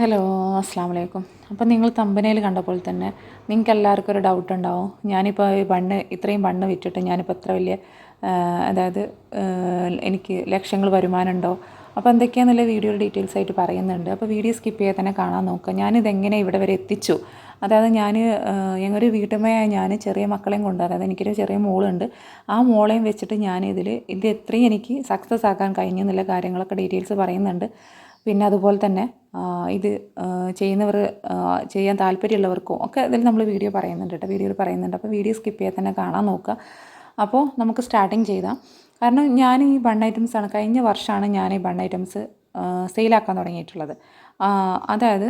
Hello അസ്സാം വലൈക്കും അപ്പം നിങ്ങൾ തമ്പനയിൽ കണ്ടപ്പോൾ തന്നെ നിങ്ങൾക്ക് എല്ലാവർക്കും ഒരു ഡൗട്ട് ഉണ്ടാവും. ഞാനിപ്പോൾ ഈ ബണ്ണ് ഇത്രയും ബണ്ണ് വിറ്റിട്ട് ഞാനിപ്പോൾ എത്ര വലിയ അതായത് എനിക്ക് ലക്ഷങ്ങൾ വരുമാനമുണ്ടോ? അപ്പോൾ എന്തൊക്കെയാണെന്നുള്ള വീഡിയോ ഡീറ്റെയിൽസ് ആയിട്ട് പറയുന്നുണ്ട്. അപ്പോൾ വീഡിയോ സ്കിപ്പ് ചെയ്യാതെ തന്നെ കാണാൻ നോക്കുക. ഞാനിതെങ്ങനെ ഇവിടെ വരെ എത്തിച്ചു? അതായത് ഞാൻ ഞങ്ങളൊരു വീട്ടമ്മയായ ഞാൻ ചെറിയ മക്കളെയും കൊണ്ട് അതായത് എനിക്കൊരു ചെറിയ മോളുണ്ട്. ആ മോളെയും വെച്ചിട്ട് ഞാനിതിൽ ഇത് എത്രയും എനിക്ക് സക്സസ് ആക്കാൻ കഴിഞ്ഞു എന്നുള്ള കാര്യങ്ങളൊക്കെ ഡീറ്റെയിൽസ് പറയുന്നുണ്ട്. പിന്നെ അതുപോലെ തന്നെ ഇത് ചെയ്യുന്നവർ ചെയ്യാൻ താല്പര്യമുള്ളവർക്കും ഒക്കെ ഇതിൽ നമ്മൾ വീഡിയോ പറയുന്നുണ്ട് കേട്ടോ വീഡിയോയിൽ പറയുന്നുണ്ട്. അപ്പോൾ വീഡിയോ സ്കിപ്പ് ചെയ്യാൻ തന്നെ കാണാൻ നോക്കുക. അപ്പോൾ നമുക്ക് സ്റ്റാർട്ടിങ് ചെയ്താൽ കാരണം ഞാൻ ഈ ബൺ ആണ് കഴിഞ്ഞ വർഷമാണ് ഞാൻ ഈ ബൺ ഐറ്റംസ് സെയിലാക്കാൻ തുടങ്ങിയിട്ടുള്ളത്. അതായത്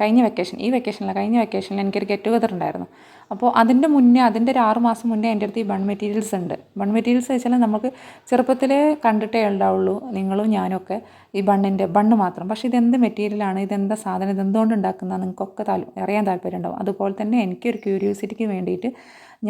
കഴിഞ്ഞ വെക്കേഷൻ ഈ വെക്കേഷനിലെ കഴിഞ്ഞ വെക്കേഷനിൽ എനിക്കൊരു ഗെറ്റ് ടുഗദർ ഉണ്ടായിരുന്നു. അപ്പോൾ അതിന്റെ മുന്നേ അതിന്റെ ഒരു ആറ് മാസം മുന്നേ എന്റെ അടുത്ത് ഈ ബൺ മെറ്റീരിയൽസ് ഉണ്ട്. ബൺ മെറ്റീരിയൽസ് വെച്ചാൽ നമുക്ക് ചെറുപ്പത്തിലേ കണ്ടിട്ടേ ഉണ്ടാവുള്ളൂ നിങ്ങളും ഞാനൊക്കെ ഈ ബണ്ണിന്റെ ബണ്ണ് മാത്രം. പക്ഷേ ഇതെന്ത് മെറ്റീരിയലാണ് ഇതെന്താ സാധനം ഇതെന്തുകൊണ്ട് ഉണ്ടാക്കുന്ന നിങ്ങൾക്കൊക്കെ താൽ അറിയാൻ താല്പര്യം ഉണ്ടാവും അതുപോലെ തന്നെ എനിക്കൊരു ക്യൂരിയോസിറ്റിക്ക് വേണ്ടിയിട്ട്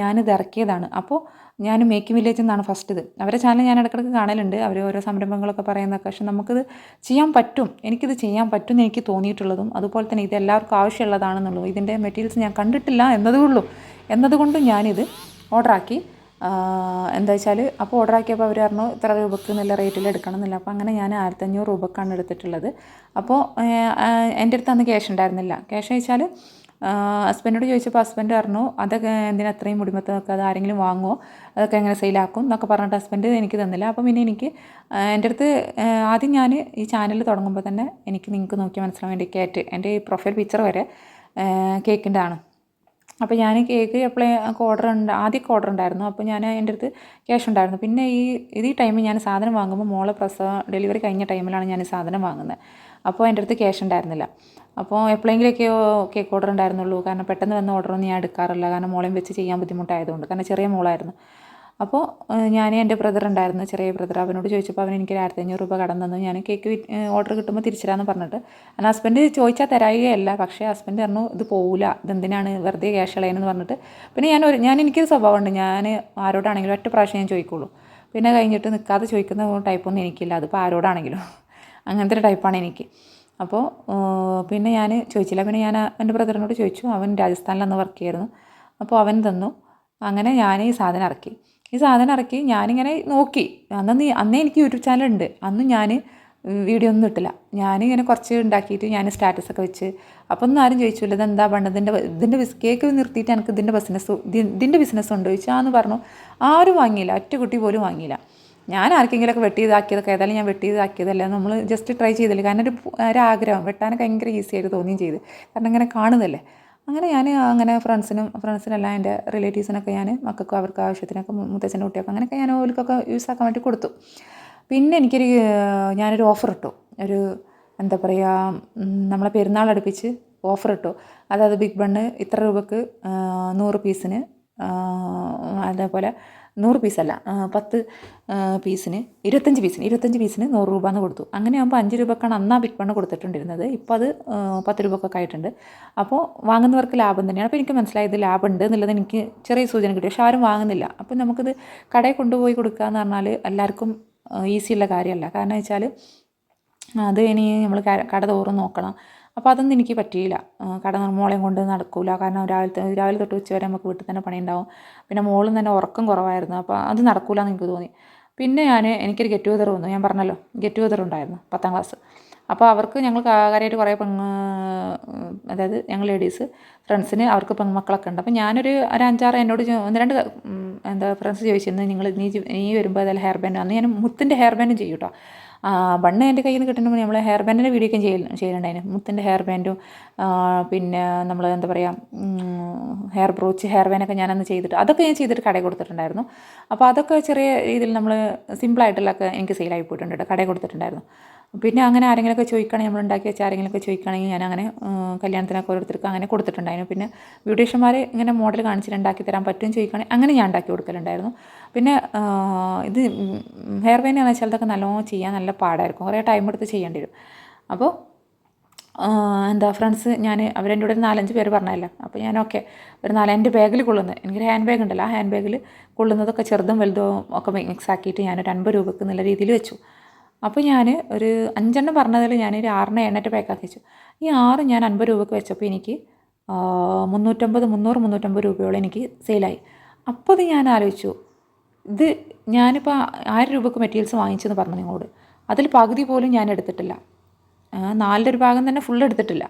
ഞാനിത് ഇറക്കിയതാണ്. അപ്പോൾ ഞാൻ മേക്ക് വില്ലേജ് എന്നാണ് ഫസ്റ്റ് ഇത്. അവരെ ചാനൽ ഞാൻ ഇടയ്ക്കിടയ്ക്ക് കാണലുണ്ട്. അവർ ഓരോ സംരംഭങ്ങളൊക്കെ പറയുന്നതൊക്കെ. പക്ഷെ നമുക്കിത് ചെയ്യാൻ പറ്റും. എനിക്കിത് ചെയ്യാൻ പറ്റും എന്ന് എനിക്ക് തോന്നിയിട്ടുള്ളതും അതുപോലെ തന്നെ ഇത് എല്ലാവർക്കും ആവശ്യമുള്ളതാണെന്നുള്ളൂ ഇതിന്റെ മെറ്റീരിയൽസ് ഞാൻ കണ്ടിട്ടില്ല എന്നതേ ഉള്ളൂ എന്നതുകൊണ്ട് ഞാനിത് ഓർഡറാക്കി. എന്താ വെച്ചാൽ അപ്പോൾ ഓർഡർ ആക്കിയപ്പോൾ അവർ പറഞ്ഞു ഇത്ര രൂപക്ക് നല്ല റേറ്റിൽ എടുക്കണം എന്നില്ല. അപ്പോൾ അങ്ങനെ ഞാൻ ആയിരത്തഞ്ഞൂറ് രൂപക്കാണ് എടുത്തിട്ടുള്ളത്. അപ്പോൾ എന്റെ അടുത്ത് അന്ന് ക്യാഷ് ഉണ്ടായിരുന്നില്ല. ക്യാഷ് വെച്ചാൽ ഹസ്ബൻഡോട് ചോദിച്ചപ്പോൾ ഹസ്ബൻഡ് പറഞ്ഞു അതൊക്കെ എന്തിനാ അത്രയും മുടിമത്ത് നോക്കുക അത് ആരെങ്കിലും വാങ്ങുമോ അതൊക്കെ എങ്ങനെ സെയിലാക്കും? എന്നൊക്കെ പറഞ്ഞിട്ട് ഹസ്ബൻഡ് എനിക്ക് തന്നില്ല. അപ്പം പിന്നെ എനിക്ക് എന്റെ അടുത്ത് ആദ്യം ഞാൻ ഈ ചാനൽ തുടങ്ങുമ്പോൾ തന്നെ എനിക്ക് നിങ്ങൾക്ക് നോക്കി മനസ്സിലാൻ വേണ്ടി കേറ്റ് എന്റെ ഈ പ്രൊഫൈൽ പിക്ചർ വരെ കേക്കിന്റെ ആണ് അപ്പോൾ ഞാൻ കേക്ക് എപ്പോഴേ ഓർഡർ ഉണ്ട് ആദ്യമൊക്കെ ഓർഡർ ഉണ്ടായിരുന്നു. അപ്പോൾ ഞാൻ എന്റെ അടുത്ത് ക്യാഷ് ഉണ്ടായിരുന്നു. പിന്നെ ഈ ഈ ടൈമിൽ ഞാൻ സാധനം വാങ്ങുമ്പോൾ മോളെ പ്രസവ ഡെലിവറി കഴിഞ്ഞ ടൈമിലാണ് ഞാൻ സാധനം വാങ്ങുന്നത്. അപ്പോൾ എന്റെ അടുത്ത് ക്യാഷ് ഉണ്ടായിരുന്നില്ല. അപ്പോൾ എപ്പോഴെങ്കിലുമൊക്കെയോ കേക്ക് ഓർഡർ ഉണ്ടായിരുന്നുള്ളൂ. കാരണം പെട്ടെന്ന് വന്ന ഓർഡർ ഒന്നും ഞാൻ എടുക്കാറില്ല. കാരണം മോളെയും വെച്ച് ചെയ്യാൻ ബുദ്ധിമുട്ടായതുകൊണ്ട്. കാരണം ചെറിയ മോളായിരുന്നു. അപ്പോൾ ഞാൻ എന്റെ ബ്രദർ ഉണ്ടായിരുന്നു. ചെറിയ ബ്രദർ അവനോട് ചോദിച്ചപ്പോൾ അവൻ എനിക്ക് ആയിരത്തി അഞ്ഞൂറ് രൂപ കടം തന്നു. ഞാൻ കേക്ക് ഓർഡർ കിട്ടുമ്പോൾ തിരിച്ചിരാന്ന് പറഞ്ഞിട്ട്. അന്ന് ഹസ്ബൻഡ് ചോദിച്ചാൽ തരായികയല്ല. പക്ഷേ ഹസ്ബൻഡ് പറഞ്ഞു ഇത് പോവില്ല ഇതെന്തിനാണ് വെറുതെ ക്യാഷ് കളയുന്നതെന്ന് പറഞ്ഞിട്ട്. പിന്നെ ഞാൻ ഒരു ഞാൻ എനിക്കൊരു സ്വഭാവമുണ്ട്. ഞാൻ ആരോടാണെങ്കിലും ഒറ്റ പ്രാവശ്യം ഞാൻ ചോദിക്കുള്ളൂ. പിന്നെ കഴിഞ്ഞിട്ട് നിൽക്കാതെ ചോദിക്കുന്ന ടൈപ്പൊന്നും എനിക്കില്ല. അതിപ്പോൾ ആരോടാണെങ്കിലും. അങ്ങനത്തെ ഒരു ടൈപ്പാണ് എനിക്ക്. അപ്പോൾ പിന്നെ ഞാൻ ചോദിച്ചില്ല. പിന്നെ ഞാൻ എന്റെ ബ്രദറിനോട് ചോദിച്ചു. അവൻ രാജസ്ഥാനിൽ അന്ന് വർക്ക് ചെയ്യായിരുന്നു അപ്പോൾ അവൻ തന്നു. അങ്ങനെ ഞാൻ ഈ സാധനം ഇറക്കി. ഈ സാധനം ഇറക്കി ഞാനിങ്ങനെ നോക്കി. അന്നന്ന് അന്നേ എനിക്ക് യൂട്യൂബ് ചാനൽ ഉണ്ട്. അന്നും ഞാൻ വീഡിയോ ഒന്നും ഇട്ടില്ല. ഞാനിങ്ങനെ കുറച്ച് ഉണ്ടാക്കിയിട്ട് ഞാൻ സ്റ്റാറ്റസൊക്കെ വെച്ച്. അപ്പോൾ ഒന്നും ആരും ചോദിച്ചില്ല. ഇതെന്താ പണ്ട് ഇതിന്റെ ഇതിന്റെ ബിസ് കേക്ക് നിർത്തിയിട്ട് എനിക്ക് ഇതിന്റെ ബിസിനസ് ഇതിന്റെ ബിസിനസ് ഉണ്ട്? ചോദിച്ചാന്ന് പറഞ്ഞു. ആരും വാങ്ങിയില്ല. ഒറ്റ കുട്ടി പോലും വാങ്ങിയില്ല. ഞാൻ ആർക്കെങ്കിലുമൊക്കെ വെട്ടി ഇതാക്കിയതൊക്കെ ഏതായാലും ഞാൻ വെട്ടി ഇതാക്കിയതല്ല നമ്മൾ ജസ്റ്റ് ട്രൈ ചെയ്തില്ല. കാരണം ഒരു ഒരാഗ്രഹം. വെട്ടാനൊക്കെ ഭയങ്കര ഈസി ആയിട്ട് തോന്നുകയും ചെയ്ത്. കാരണം ഇങ്ങനെ കാണുന്നതല്ലേ. അങ്ങനെ ഞാൻ അങ്ങനെ ഫ്രണ്ട്സിനും ഫ്രണ്ട്സിനെല്ലാം എന്റെ റിലേറ്റീവ്സിനൊക്കെ ഞാൻ മക്കൾക്കും അവർക്ക് ആവശ്യത്തിനൊക്കെ മുത്തച്ഛന്റെ കുട്ടിയൊക്കെ അങ്ങനെയൊക്കെ ഞാൻ ഓലിക്കൊക്കെ യൂസ് ആക്കാൻ വേണ്ടി കൊടുത്തു. പിന്നെ എനിക്കൊരു ഞാനൊരു ഓഫർ ഇട്ടു. ഒരു എന്താ പറയുക നമ്മളെ പെരുന്നാൾ അടുപ്പിച്ച് ഓഫർ ഇട്ടു. അതായത് ബിഗ് ബണ്ണ് ഇത്ര രൂപക്ക് നൂറ് പീസിന് അതേപോലെ നൂറ് പീസല്ല പത്ത് പീസിന് ഇരുപത്തഞ്ച് പീസിന് ഇരുപത്തഞ്ച് പീസിന് നൂറ് രൂപ എന്ന് കൊടുത്തു. അങ്ങനെ ആകുമ്പോൾ അഞ്ച് രൂപക്കാണ് അന്നാ വിൽപ്പണ കൊടുത്തിട്ടുണ്ടിരുന്നത് ഇപ്പോൾ അത് പത്ത് രൂപക്കൊക്കെ ആയിട്ടുണ്ട്. അപ്പോൾ വാങ്ങുന്നവർക്ക് ലാഭം തന്നെയാണ്. അപ്പോൾ എനിക്ക് മനസ്സിലായത് ലാഭമുണ്ട് എന്നുള്ളത് എനിക്ക് ചെറിയ സൂചന കിട്ടി. പക്ഷെ ആരും വാങ്ങുന്നില്ല. അപ്പോൾ നമുക്കിത് കടയിൽ കൊണ്ടുപോയി കൊടുക്കുക എന്ന് പറഞ്ഞാൽ എല്ലാവർക്കും ഈസിയുള്ള കാര്യമല്ല. കാരണം വെച്ചാൽ അത് ഇനി നമ്മൾ കട തോറും നോക്കണം. അപ്പോൾ അതൊന്നും എനിക്ക് പറ്റിയില്ല. ആ, കട മോളെയും കൊണ്ട് നടക്കില്ല കാരണം രാവിലത്തെ രാവിലെ തൊട്ട് ഉച്ച വരെ നമുക്ക് വീട്ടിൽ തന്നെ പണിയുണ്ടാവും. പിന്നെ മോളും തന്നെ ഉറക്കം കുറവായിരുന്നു. അപ്പോൾ അത് നടക്കൂല എന്ന് എനിക്ക് തോന്നി. പിന്നെ ഞാൻ എനിക്കൊരു ഗെറ്റ് ടുഗദർ വന്നു. ഞാൻ പറഞ്ഞല്ലോ ഗെറ്റ് ടുഗദർ ഉണ്ടായിരുന്നു പത്താം ക്ലാസ്. അപ്പോൾ അവർക്ക് ഞങ്ങൾ കാര്യമായിട്ട് കുറേ പെങ്ങ് അതായത് ഞങ്ങൾ ലേഡീസ് ഫ്രണ്ട്സിന് അവർക്ക് പെൺമക്കളൊക്കെ ഉണ്ട്. അപ്പോൾ ഞാനൊരു ഒരു അഞ്ചാറ് എന്നോട് ഒന്ന് രണ്ട് എന്താ ഫ്രണ്ട്സ് ചോദിച്ചിരുന്നു നിങ്ങൾ നീ നീ വരുമ്പോൾ അതായത് ഹെയർ ബാൻഡ് അന്ന് ഞാൻ മുത്തിന്റെ ഹെയർ ബാൻഡും ചെയ്യും കേട്ടോ ബണ്ണ് എന്റെ കയ്യിൽ നിന്ന് കിട്ടുമ്പോൾ നമ്മൾ ഹെയർ ബാൻഡിന്റെ വീഡിയോ ഒക്കെ ചെയ്യൽ ചെയ്യലുണ്ടായിരുന്നു മുത്തിന്റെ ഹെയർ ബാൻഡും പിന്നെ നമ്മൾ എന്താ പറയുക ഹെയർ ബ്രോച്ച് ഹെയർ ബാൻഡൊക്കെ ഞാനന്ന് ചെയ്തിട്ട് അതൊക്കെ ഞാൻ ചെയ്തിട്ട് കടയിൽ കൊടുത്തിട്ടുണ്ടായിരുന്നു. അപ്പോൾ അതൊക്കെ ചെറിയ രീതിയിൽ നമ്മൾ സിമ്പിളായിട്ടുള്ളതൊക്കെ എനിക്ക് സെയിലായി പോയിട്ടുണ്ട് കേട്ടോ കടയിൽ കൊടുത്തിട്ടുണ്ടായിരുന്നു. പിന്നെ അങ്ങനെ ആരെങ്കിലുമൊക്കെ ചോദിക്കുകയാണെങ്കിൽ നമ്മൾ ഉണ്ടാക്കി വെച്ചാൽ ആരെങ്കിലുമൊക്കെ ചോദിക്കുകയാണെങ്കിൽ ഞാൻ അങ്ങനെ കല്യാണത്തിനൊക്കെ ഓരോരുത്തർക്ക് അങ്ങനെ കൊടുത്തിട്ടുണ്ടായിരുന്നു. പിന്നെ ബ്യൂട്ടീഷ്യന്മാർ ഇങ്ങനെ മോഡൽ കാണിച്ചിട്ട് ഉണ്ടാക്കി തരാൻ പറ്റും ചോദിക്കുകയാണെങ്കിൽ അങ്ങനെ ഞാൻ ഉണ്ടാക്കി കൊടുക്കലുണ്ടായിരുന്നു. പിന്നെ ഇത് ഹെയർ വെയിൻ എന്ന് വെച്ചാൽ ഇതൊക്കെ നല്ലോണം ചെയ്യാൻ നല്ല പാടായിരിക്കും. കുറേ ടൈം എടുത്ത് ചെയ്യേണ്ടി വരും. അപ്പോൾ എന്താ ഫ്രണ്ട്സ് ഞാൻ അവരെന്റെ കൂടെ ഒരു നാലഞ്ച് പേര് പറഞ്ഞതല്ല? അപ്പോൾ ഞാൻ ഓക്കെ ഒരു നാല് എന്റെ ബാഗിൽ കൊള്ളുന്നത് എനിക്കൊരു ഹാൻഡ് ബാഗ് ഉണ്ടല്ലോ. ആ ഹാൻഡ് ബാഗിൽ കൊള്ളുന്നതൊക്കെ ചെറുതും വലുതും ഒക്കെ മിക്സ് ആക്കിയിട്ട് ഞാനൊരു അൻപത് രൂപക്ക് നല്ല രീതിയിൽ വെച്ചു. അപ്പോൾ ഞാൻ ഒരു അഞ്ചെണ്ണം പറഞ്ഞതിൽ ഞാനൊരു ആറെണ്ണം എണ്ണറ്റ് പാക്കാക്കി വെച്ചു. ഈ ആറ് ഞാൻ അൻപത് രൂപയ്ക്ക് വെച്ചപ്പോൾ എനിക്ക് മുന്നൂറ്റമ്പത് മുന്നൂറ് മുന്നൂറ്റമ്പത് രൂപയോളം എനിക്ക് സെയിലായി അപ്പോൾ അത് ഞാൻ ആലോചിച്ചു ഇത് ഞാനിപ്പോൾ ആയിരം രൂപയ്ക്ക് മെറ്റീരിയൽസ് വാങ്ങിച്ചെന്ന് പറഞ്ഞു നിങ്ങളോട്. അതിൽ പകുതി പോലും ഞാൻ എടുത്തിട്ടില്ല. ഒരു ഭാഗം തന്നെ ഫുൾ എടുത്തിട്ടില്ല.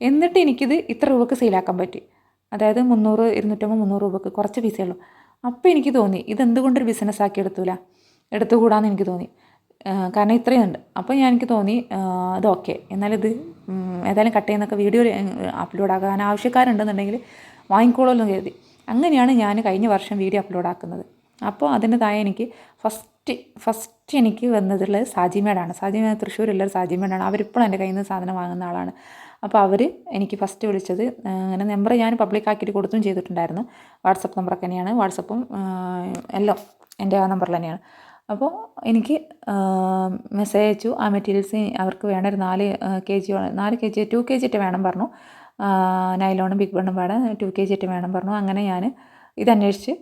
എന്നിട്ട് എനിക്കിത് ഇത്ര രൂപക്ക് സെയിലാക്കാൻ പറ്റി. അതായത് മുന്നൂറ് ഇരുന്നൂറ്റമ്പത് മുന്നൂറ് രൂപക്ക് കുറച്ച് പീസേ ഉള്ളൂ. അപ്പോൾ എനിക്ക് തോന്നി ഇതെന്തുകൊണ്ടൊരു ബിസിനസ്സാക്കി എടുത്തൂല? എടുത്തുകൂടാന്ന് എനിക്ക് തോന്നി. കാരണം ഇത്രയും ഉണ്ട്. അപ്പോൾ ഞാൻ എനിക്ക് തോന്നി അത് ഓക്കെ എന്നാലിത് ഏതായാലും കട്ട് ചെയ്യുന്നൊക്കെ വീഡിയോ അപ്ലോഡ് ആക്കാൻ ആവശ്യക്കാരുണ്ടെന്നുണ്ടെങ്കിൽ വാങ്ങിക്കോളൂല്ലോ എന്ന് കരുതി. അങ്ങനെയാണ് ഞാൻ കഴിഞ്ഞ വർഷം വീഡിയോ അപ്ലോഡ് ആക്കുന്നത്. അപ്പോൾ താഴെ എനിക്ക് ഫസ്റ്റ് ഫസ്റ്റ് എനിക്ക് വന്നതുള്ളത് സാജിമേടാണ്. സാജിമേട് തൃശ്ശൂരുള്ളൊരു സാജിമേടാണ്. അവരിപ്പോഴും എന്റെ കയ്യിൽ നിന്ന് സാധനം വാങ്ങുന്ന ആളാണ്. അപ്പോൾ അവർ എനിക്ക് ഫസ്റ്റ് വിളിച്ചത് അങ്ങനെ നമ്പർ ഞാൻ പബ്ലിക് ആക്കിയിട്ട് കൊടുത്തും ചെയ്തിട്ടുണ്ടായിരുന്നു. വാട്സപ്പ് നമ്പറൊക്കെ തന്നെയാണ്. വാട്സപ്പും എല്ലാം എന്റെ ആ നമ്പറിൽ തന്നെയാണ്. അപ്പോൾ എനിക്ക് മെസ്സേജ് അയച്ചു. ആ മെറ്റീരിയൽസ് അവർക്ക് വേണ്ട ഒരു നാല് കെ ജി നാല് K G two K G ഇട്ട് വേണം പറഞ്ഞു നൈലോണും ബിഗ് ബണ്ണും പാടെ ടു കെ ജി ഇട്ട് വേണം പറഞ്ഞു. അങ്ങനെ ഞാൻ ഇതന്വേഷിച്ച്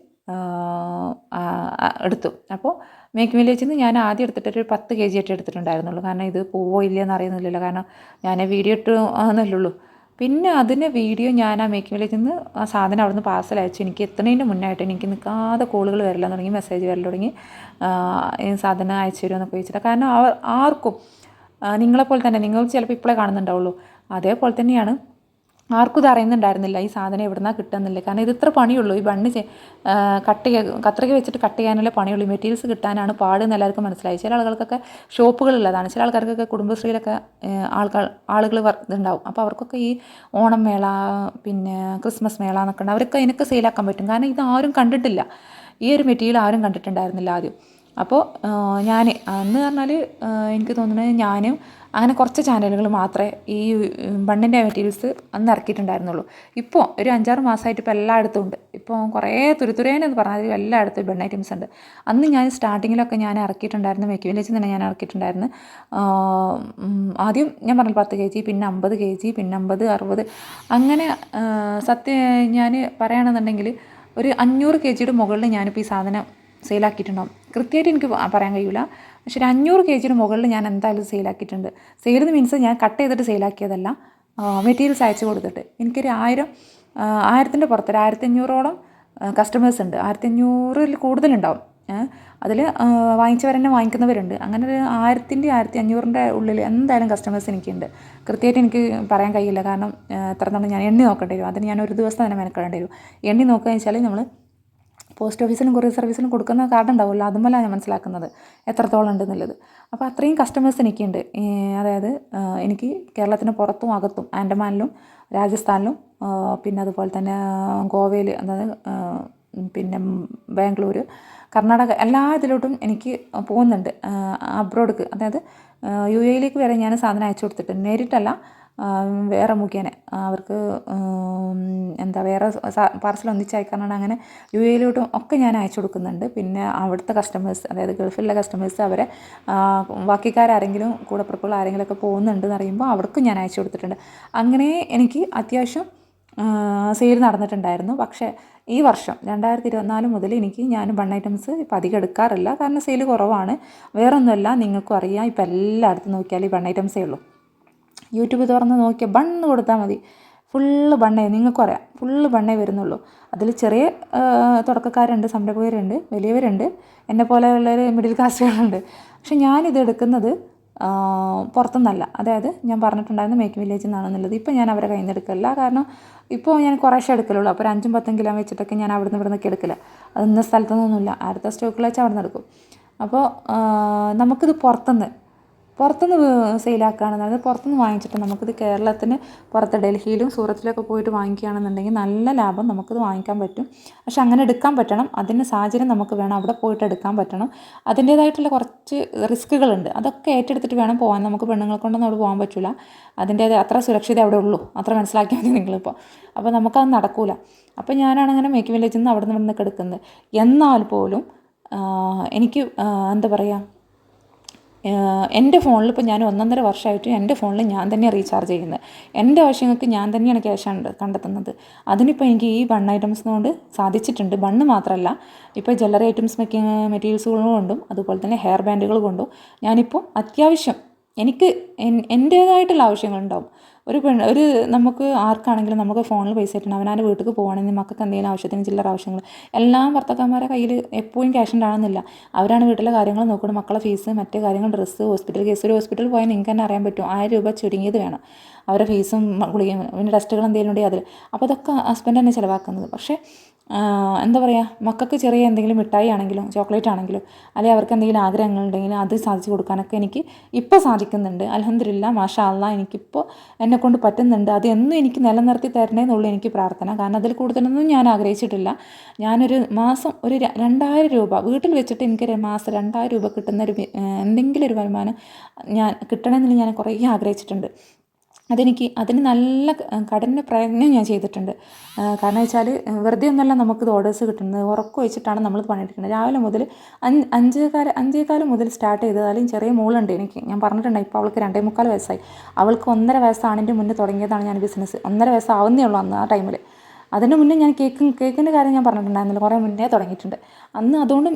എടുത്തു. അപ്പോൾ മേക്ക് വില്ലേജിൽ നിന്ന് ഞാൻ ആദ്യം എടുത്തിട്ടൊരു പത്ത് കെ ജി ആയിട്ട് എടുത്തിട്ടുണ്ടായിരുന്നുള്ളൂ. കാരണം ഇത് പോവോ ഇല്ലയെന്ന് അറിയുന്നില്ലല്ലോ. കാരണം ഞാൻ വീഡിയോ ഇട്ടു എന്നല്ലുള്ളൂ പിന്നെ അതിന് വീഡിയോ ഞാൻ ആ മേക്കിംഗ് നിന്ന് ആ സാധനം അവിടുന്ന് പാർസൽ അയച്ചു എനിക്ക് എത്തുന്നതിന്റെ മുന്നായിട്ട് എനിക്ക് നിൽക്കാതെ കോളുകൾ വരില്ല തുടങ്ങി മെസ്സേജ് വരൽ തുടങ്ങി ഈ സാധനം അയച്ചു തരുമോ എന്നൊക്കെ ചോദിച്ചിട്ട്. കാരണം അവർ ആർക്കും നിങ്ങളെപ്പോലെ തന്നെ നിങ്ങൾ ചിലപ്പോൾ ഇപ്പോഴേ കാണുന്നുണ്ടാവുള്ളൂ. അതേപോലെ തന്നെയാണ് ആർക്കും ഇത് അറിയുന്നുണ്ടായിരുന്നില്ല ഈ സാധനം എവിടുന്നാ കിട്ടുന്നില്ല കാരണം ഇത് ഇത്ര പണിയുള്ളൂ. ഈ ബണ്ണ് കട്ട് കത്രിക വെച്ചിട്ട് കട്ട് ചെയ്യാനുള്ള പണിയുള്ളൂ. മെറ്റീരിയൽസ് കിട്ടാനാണ് പാടെന്ന് എല്ലാവർക്കും മനസ്സിലായി. ചില ആളുകൾക്കൊക്കെ ഷോപ്പുകളുള്ളതാണ് ചില ആൾക്കാർക്കൊക്കെ കുടുംബശ്രീയിലൊക്കെ ആൾക്കാർ ആളുകൾ ഇതുണ്ടാവും. അപ്പോൾ അവർക്കൊക്കെ ഈ ഓണം മേള പിന്നെ ക്രിസ്മസ് മേള എന്നൊക്കെ ഉണ്ട്. അവർക്ക് അതിനൊക്കെ സെയിലാക്കാൻ പറ്റും. കാരണം ഇത് ആരും കണ്ടിട്ടില്ല. ഈ ഒരു മെറ്റീരിയൽ ആരും കണ്ടിട്ടുണ്ടായിരുന്നില്ല ആദ്യം. അപ്പോൾ ഞാൻ അന്ന് പറഞ്ഞാൽ എനിക്ക് തോന്നുന്നത് ഞാനും അങ്ങനെ കുറച്ച് ചാനലുകൾ മാത്രമേ ഈ ബണ്ണിന്റെ മെറ്റീരിയൽസ് അന്ന് ഇറക്കിയിട്ടുണ്ടായിരുന്നുള്ളൂ. ഇപ്പോൾ ഒരു അഞ്ചാറ് മാസമായിട്ട് ഇപ്പോൾ എല്ലായിടത്തും ഉണ്ട്. ഇപ്പോൾ കുറേ തുരുതുരേനെന്ന് പറഞ്ഞാൽ എല്ലായിടത്തും ബണ്ണ് ഐറ്റംസ് ഉണ്ട്. അന്ന് ഞാൻ സ്റ്റാർട്ടിങ്ങിലൊക്കെ ഞാൻ ഇറക്കിയിട്ടുണ്ടായിരുന്നു മേക്ക് വില്ലേജിൽ തന്നെ ഞാൻ ഇറക്കിയിട്ടുണ്ടായിരുന്നു. ആദ്യം ഞാൻ പറഞ്ഞു പത്ത് കെ ജി പിന്നെ അമ്പത് കെ ജി പിന്നെ അമ്പത് അറുപത്. അങ്ങനെ സത്യം ഞാൻ പറയുകയാണെന്നുണ്ടെങ്കിൽ ഒരു അഞ്ഞൂറ് കെ ജിയുടെ മുകളിൽ ഞാനിപ്പോൾ ഈ സാധനം സെയിലാക്കിയിട്ടുണ്ടാവും കൃത്യമായിട്ട് എനിക്ക് പറയാൻ കഴിയില്ല പക്ഷേ ഒരു അഞ്ഞൂറ് കെ ജിയുടെ മുകളിൽ ഞാൻ എന്തായാലും സെയിലാക്കിയിട്ടുണ്ട് സെയിൽ മീൻസ് ഞാൻ കട്ട് ചെയ്തിട്ട് സെയിലാക്കിയതല്ല മെറ്റീരിയൽസ് അയച്ചു കൊടുത്തിട്ട്. എനിക്കൊരു ആയിരം ആയിരത്തിന്റെ പുറത്ത് ഒരു ആയിരത്തി അഞ്ഞൂറോളം കസ്റ്റമേഴ്സ് ഉണ്ട്. ആയിരത്തി അഞ്ഞൂറിൽ കൂടുതലുണ്ടാവും അതിൽ വാങ്ങിച്ചവർ തന്നെ വാങ്ങിക്കുന്നവരുണ്ട്. അങ്ങനെ ഒരു ആയിരത്തിന്റെ ആയിരത്തി അഞ്ഞൂറിന്റെ ഉള്ളിൽ എന്തായാലും കസ്റ്റമേഴ്സ് എനിക്കുണ്ട്. കൃത്യമായിട്ട് എനിക്ക് പറയാൻ കഴിയില്ല. കാരണം എത്ര തവണ ഞാൻ എണ്ണി നോക്കേണ്ടി വരും. അതിന് ഞാൻ ഒരു ദിവസം തന്നെ മെനക്കെടേണ്ടി വരും. എണ്ണി നോക്കുക വെച്ചാൽ നമ്മൾ പോസ്റ്റ് ഓഫീസിലും കൊറിയർ സർവീസിലും കൊടുക്കുന്ന കാർഡ് ഉണ്ടാവുമല്ലോ അതുമല്ല ഞാൻ മനസ്സിലാക്കുന്നത്. എത്രത്തോളം ഉണ്ടെന്നുള്ളത് അപ്പോൾ അത്രയും കസ്റ്റമേഴ്സ് എനിക്കുണ്ട്. അതായത് എനിക്ക് കേരളത്തിന് പുറത്തും അകത്തും ആൻഡമാനിലും രാജസ്ഥാനിലും പിന്നെ അതുപോലെ തന്നെ ഗോവയിൽ അതായത് പിന്നെ ബാംഗ്ലൂർ കർണാടക എല്ലാ ഇതിലോട്ടും എനിക്ക് പോകുന്നുണ്ട്. അബ്രോഡ്ക്ക് അതായത് യു എയിലേക്ക് വരെ ഞാൻ സാധനം അയച്ചു കൊടുത്തിട്ടുണ്ട്. നേരിട്ടല്ല വേറെ മുഖേന അവർക്ക് എന്താ വേറെ പാർസൽ ഒന്നിച്ചയക്കാനാണ് അങ്ങനെ യു എയിലോട്ടും ഒക്കെ ഞാൻ അയച്ചു കൊടുക്കുന്നുണ്ട്. പിന്നെ അവിടുത്തെ കസ്റ്റമേഴ്സ് അതായത് ഗൾഫിലുള്ള കസ്റ്റമേഴ്സ് അവരെ ബാക്കിക്കാരെങ്കിലും കൂടെ കൂടപ്പിറപ്പുകൾ ആരെങ്കിലും ഒക്കെ പോകുന്നുണ്ടെന്ന് അറിയുമ്പോൾ അവർക്കും ഞാൻ അയച്ചു കൊടുത്തിട്ടുണ്ട്. അങ്ങനെ എനിക്ക് അത്യാവശ്യം സെയിൽ നടന്നിട്ടുണ്ടായിരുന്നു. പക്ഷേ ഈ വർഷം രണ്ടായിരത്തി ഇരുപത്തിനാല് മുതൽ എനിക്ക് ഞാൻ ബൺ ഐറ്റംസ് ഇപ്പം അധികം എടുക്കാറില്ല. കാരണം സെയിൽ കുറവാണ്. വേറൊന്നുമല്ല നിങ്ങൾക്കും അറിയാം. ഇപ്പം എല്ലായിടത്തും നോക്കിയാൽ ഈ ബൺ ഐറ്റംസേ ഉള്ളൂ. യൂട്യൂബ് തുറന്ന് നോക്കിയാൽ ബണ്ണ് കൊടുത്താൽ മതി. ഫുള്ള് ബണ്ണേ നിങ്ങൾക്കും അറിയാം. ഫുള്ള് ബണ്ണേ വരുന്നുള്ളൂ. അതിൽ ചെറിയ തുടക്കക്കാരുണ്ട് സംരംഭകരുണ്ട് വലിയവരുണ്ട്. എന്നെ പോലെയുള്ളവർ മിഡിൽ ക്ലാസ്സുകളുണ്ട് പക്ഷെ ഞാനിത് എടുക്കുന്നത് പുറത്തുനിന്നല്ല അതായത് ഞാൻ പറഞ്ഞിട്ടുണ്ടായിരുന്നു മേക്ക് വില്ലേജിൽ നിന്നാണെന്നുള്ളത്. ഇപ്പോൾ ഞാൻ അവരെ കയ്യിൽ നിന്ന് എടുക്കില്ല കാരണം ഇപ്പോൾ ഞാൻ കുറേശ്ശെ എടുക്കലുള്ളൂ. അപ്പോൾ ഒരു അഞ്ചും പത്തും കിലോ വെച്ചിട്ടൊക്കെ ഞാൻ അവിടെ നിന്ന് ഇവിടെ നിന്നൊക്കെ എടുക്കില്ല. അത് ഇന്ന സ്ഥലത്തു നിന്നൊന്നുമില്ല അടുത്ത സ്റ്റോക്കിൽ വെച്ചാൽ അവിടെ നിന്ന് എടുക്കും അപ്പോൾ നമുക്കിത് പുറത്തുനിന്ന് പുറത്തുനിന്ന് സെയിലാക്കുകയാണെന്നുണ്ടെങ്കിൽ പുറത്തുനിന്ന് വാങ്ങിച്ചിട്ട് നമുക്കിത് കേരളത്തിന് പുറത്ത് ഡൽഹിയിലും സൂറത്തിലൊക്കെ പോയിട്ട് വാങ്ങിക്കുകയാണെന്നുണ്ടെങ്കിൽ നല്ല ലാഭം നമുക്കിത് വാങ്ങിക്കാൻ പറ്റും. പക്ഷെ അങ്ങനെ എടുക്കാൻ പറ്റണം. അതിന് സാഹചര്യം നമുക്ക് വേണം. അവിടെ പോയിട്ട് എടുക്കാൻ പറ്റണം. അതിന്റേതായിട്ടുള്ള കുറച്ച് റിസ്ക്കുകളുണ്ട്. അതൊക്കെ ഏറ്റെടുത്തിട്ട് വേണം പോകാൻ. നമുക്ക് പെണ്ണുങ്ങളെ കൊണ്ടൊന്നും അവിടെ പോകാൻ പറ്റില്ല അതിന്റെ അത്ര സുരക്ഷിത അവിടെ ഉള്ളൂ. അത്ര മനസ്സിലാക്കിയാൽ മതി നിങ്ങളിപ്പോൾ. അപ്പോൾ നമുക്കത് നടക്കൂല. അപ്പോൾ ഞാനാണ് അങ്ങനെ മേക്ക് വില്ലേജിൽ നിന്ന് അവിടെ നിന്ന് ഇവിടെ നിന്നൊക്കെ എടുക്കുന്നത്. എന്നാൽ പോലും എനിക്ക് എന്താ പറയുക എന്റെ ഫോണിൽ ഇപ്പോൾ ഞാൻ ഒന്നൊന്നര വർഷമായിട്ട് എന്റെ ഫോണിൽ ഞാൻ തന്നെ റീചാർജ് ചെയ്യുന്നത്. എന്റെ ആവശ്യങ്ങൾക്ക് ഞാൻ തന്നെയാണ് ക്യാഷ് കണ്ടെത്തുന്നത്. അതിനിപ്പോൾ എനിക്ക് ഈ ബൺ ഐറ്റംസ് കൊണ്ട് സാധിച്ചിട്ടുണ്ട്. ബണ്ണ് മാത്രമല്ല ഇപ്പോൾ ജ്വല്ലറി ഐറ്റംസ് മെറ്റീരിയൽസുകൾ കൊണ്ടും അതുപോലെ തന്നെ ഹെയർ ബാൻഡുകൾ കൊണ്ടും ഞാനിപ്പോൾ അത്യാവശ്യം എനിക്ക് എൻ- എന്റേതായിട്ടുള്ള ആവശ്യങ്ങളുണ്ടാവും. ഒരു പെണ്ണ് ഒരു നമുക്ക് ആർക്കാണെങ്കിലും നമുക്ക് ഫോണിൽ പൈസ ഇട്ടുണ്ട് അവനാന്റെ വീട്ടിൽ പോകുകയാണെങ്കിൽ മക്കൾക്ക് എന്തെങ്കിലും ആവശ്യത്തിന് ചില്ലറ ആവശ്യങ്ങൾ. എല്ലാം ഭർത്താക്കന്മാരെ കയ്യിൽ എപ്പോഴും ക്യാഷ് ഉണ്ടാകുന്നില്ല അവരാണ് വീട്ടിലെ കാര്യങ്ങൾ നോക്കുന്നത് മക്കളെ ഫീസ് മറ്റു കാര്യങ്ങൾ ഡ്രസ്സ് ഹോസ്പിറ്റൽ കേസ് ഒരു ഹോസ്പിറ്റലിൽ പോയാൽ നിങ്ങൾക്ക് തന്നെ അറിയാൻ പറ്റും. ആയിരം രൂപ ചുരുങ്ങിയത് വേണം. അവരുടെ ഫീസും ഗുളികയും പിന്നെ ടെസ്റ്റുകൾ എന്തെങ്കിലും ഉണ്ടെങ്കിൽ അതിൽ. അപ്പോൾ അതൊക്കെ ഹസ്ബൻഡ് തന്നെ ചിലവാക്കുന്നത്. പക്ഷേ എന്താ പറയുക മക്കൾക്ക് ചെറിയ എന്തെങ്കിലും മിഠായി ആണെങ്കിലും ചോക്ലേറ്റ് ആണെങ്കിലും അല്ലെങ്കിൽ അവർക്ക് എന്തെങ്കിലും ആഗ്രഹങ്ങൾ ഉണ്ടെങ്കിൽ അത് സാധിച്ചു കൊടുക്കാനൊക്കെ എനിക്ക് ഇപ്പോൾ സാധിക്കുന്നുണ്ട്. അലഹദില്ല മാഷാ അല്ലാ എനിക്കിപ്പോൾ എന്നെ കൊണ്ട് പറ്റുന്നുണ്ട്. അത് എന്നും എനിക്ക് നിലനിർത്തി തരണേന്നുള്ളൂ എനിക്ക് പ്രാർത്ഥന. കാരണം അതിൽ കൂടുതലൊന്നും ഞാൻ ആഗ്രഹിച്ചിട്ടില്ല. ഞാനൊരു മാസം ഒരു രണ്ടായിരം രൂപ വീട്ടിൽ വെച്ചിട്ട് എനിക്ക് മാസം രണ്ടായിരം രൂപ കിട്ടുന്ന ഒരു എന്തെങ്കിലും ഒരു വരുമാനം ഞാൻ കിട്ടണമെന്നുള്ള ഞാൻ കുറേ ആഗ്രഹിച്ചിട്ടുണ്ട്. അതെനിക്ക് അതിന് നല്ല കഠിന പ്രയത്നം ഞാൻ ചെയ്തിട്ടുണ്ട്. കാരണം വെച്ചാൽ വെറുതെ ഒന്നല്ല നമുക്കിത് ഓർഡേഴ്സ് കിട്ടുന്നത്. ഉറക്കം വെച്ചിട്ടാണ് നമ്മൾ പണിയെടുക്കുന്നത്. രാവിലെ മുതൽ അഞ്ച് അഞ്ചേകാല അഞ്ചേകാലം മുതൽ സ്റ്റാർട്ട് ചെയ്താലും ചെറിയ മോളുണ്ട് എനിക്ക്. ഞാൻ പറഞ്ഞിട്ടുണ്ട് ഇപ്പോൾ അവൾക്ക് രണ്ടേ മുക്കാൽ വയസ്സായി. അവൾക്ക് ഒന്നര വയസ്സാണിന്റെ മുന്നേ തുടങ്ങിയതാണ് ഞാൻ ബിസിനസ് ഒന്നര വയസ്സാവുന്നേ ഉള്ളൂ അന്ന് ആ ടൈമിൽ അതിന് മുന്നേ ഞാൻ കേക്ക് കേക്കിന്റെ കാര്യം ഞാൻ പറഞ്ഞിട്ടുണ്ടായിരുന്നില്ല കുറേ മുന്നേ തുടങ്ങിയിട്ടുണ്ട്. അന്ന് അതുകൊണ്ട്